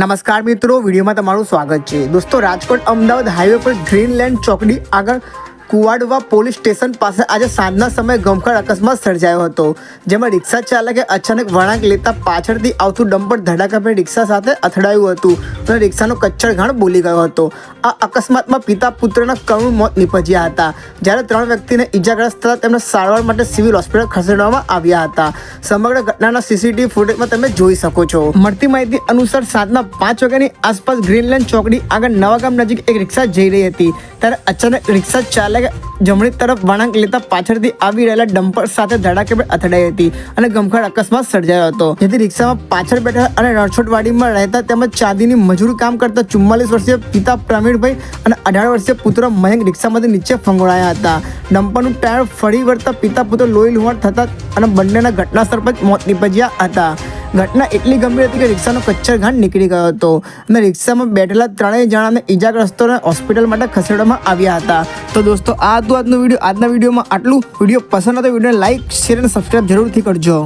નમસ્કાર મિત્રો, વિડીયોમાં તમારું સ્વાગત છે. દોસ્તો, રાજકોટ અમદાવાદ હાઈવે પર ગ્રીનલેન્ડ ચોકડી આગળ કુવાડવા પોલીસ સ્ટેશન પાસે આજે સાંજના સમયે ગમખર અકસ્માત સર્જાયો હતો, જેમાં રિક્ષા ચાલકે અચાનક વળાંક લેતા પાછળથી આવતું ડમ્પર ધડાકાભેર રિક્ષા સાથે અથડાયું હતું. અને રિક્ષાનો કચ્છડ ઘાણ બોલી ગયો હતો. આ અકસ્માતમાં પિતા પુત્રના કરુણ મોત નીપજ્યા હતા. જ્યારે ત્રણ વ્યક્તિને ઇજાગ્રસ્ત થતા તેમને સારવાર માટે સિવિલ હોસ્પિટલ ખસેડવામાં આવ્યા હતા. સમગ્ર ઘટનાના સીસીટીવી ફૂટેજમાં તમે જોઈ શકો છો. મળતી માહિતી અનુસાર સાંજના પાંચ વાગ્યાની આસપાસ ગ્રીનલેન્ડ ચોકડી આગળ નવાગામ નજીક એક રિક્ષા જઈ રહી હતી. ત્યારે અચાનક રિક્ષા ચાલકે જમણી તરફ વળાંક લેતા પાછળથી આવી રહેલા ડમ્પર સાથે ધડાકેભેર અથડાઈ હતી અને ગમખાડ અકસ્માત સર્જાયો હતો. જેથી રિક્ષામાં પાછળ બેઠા અને રણછોડવાડીમાં રહેતા તેમજ ચાંદીની મજૂર કામ કરતા ચુમ્માલીસ વર્ષીય પિતા પ્રવીણભાઈ અને અઢાર વર્ષીય પુત્ર મયંક રિક્ષામાંથી નીચે ફંગોળાયા હતા. ડમ્પરનું ટાયર ફરી વળતા પિતા પુત્ર લોહી લુહાણ થતા અને બંનેના ઘટના સ્થળ પર મોત નીપજ્યા હતા. ઘટના એટલી ગંભીર હતી કે રિક્ષાનો કચ્છરઘાટ નીકળી ગયો હતો. અને રિક્ષામાં બેઠેલા ત્રણેય જણાને ઈજાગ્રસ્તોને હોસ્પિટલ માટે ખસેડવામાં આવ્યા હતા. તો દોસ્તો, આ હતું આજનો વીડિયો, આજના વિડીયોમાં આટલું. વીડિયો પસંદ હતો વિડીયોને લાઇક શેર અને સબસ્ક્રાઈબ જરૂરથી કરજો.